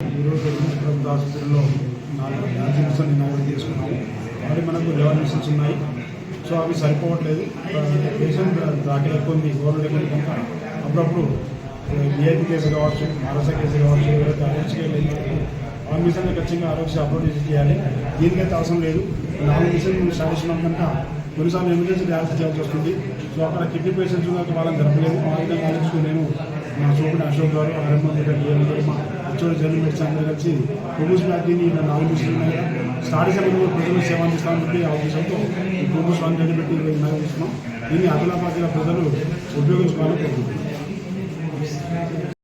ఈరోజు ప్రభుత్వ ఆసుపత్రిలో నాలుగు మనకు లెవెన్ మిషన్స్ ఉన్నాయి సో అవి సరిపోవట్లేదు. పేషెంట్ దాఖలు కొన్ని గవర్నమెంట్ కనుక అప్పుడప్పుడు విఐపి కేసు కావచ్చు మహారాష్ట్ర కేసు కావచ్చు ఎవరైతే అరెస్ట్ వెళ్ళి ఆ ఖచ్చితంగా ఆరోగ్య అప్లోడ్ చేయాలి. దీనికైతే అవసరం లేదు. నాలుగు మిషన్ మనం స్టార్ట్ చేసినాం కనుక కొన్నిసార్లు ఎమర్జెన్సీ డయాలసిస్ చేయాల్సి వస్తుంది. సో అక్కడ కిడ్నీ పేషెంట్స్ కూడా వాళ్ళని జరపలేదు. ఆ విధంగా ఆలోచిస్తూ నేను నా చూపిన అశోక్ గారు ఆర్ఎంఓ గారు మా హెచ్ఓడి జనరల్ మెడిసిన్ అందరూ కలిసి కొమ్యూస్ వ్యాధిని ఇలా ఆలోచిస్తున్నాను మిషన్లు స్టార్ట్ సమయంలో ప్రజలు సేవ అందిస్తామని చెప్పి ఆ ఉద్దేశంతో ఈ కొమ్యూస్ వన్ జడ్డి పెట్టి ఇరవై నిర్వహిస్తున్నాం దీన్ని అదలాబాద్గా ప్రజలు ఉపయోగించుకోవాలని కోరుకుంటున్నాం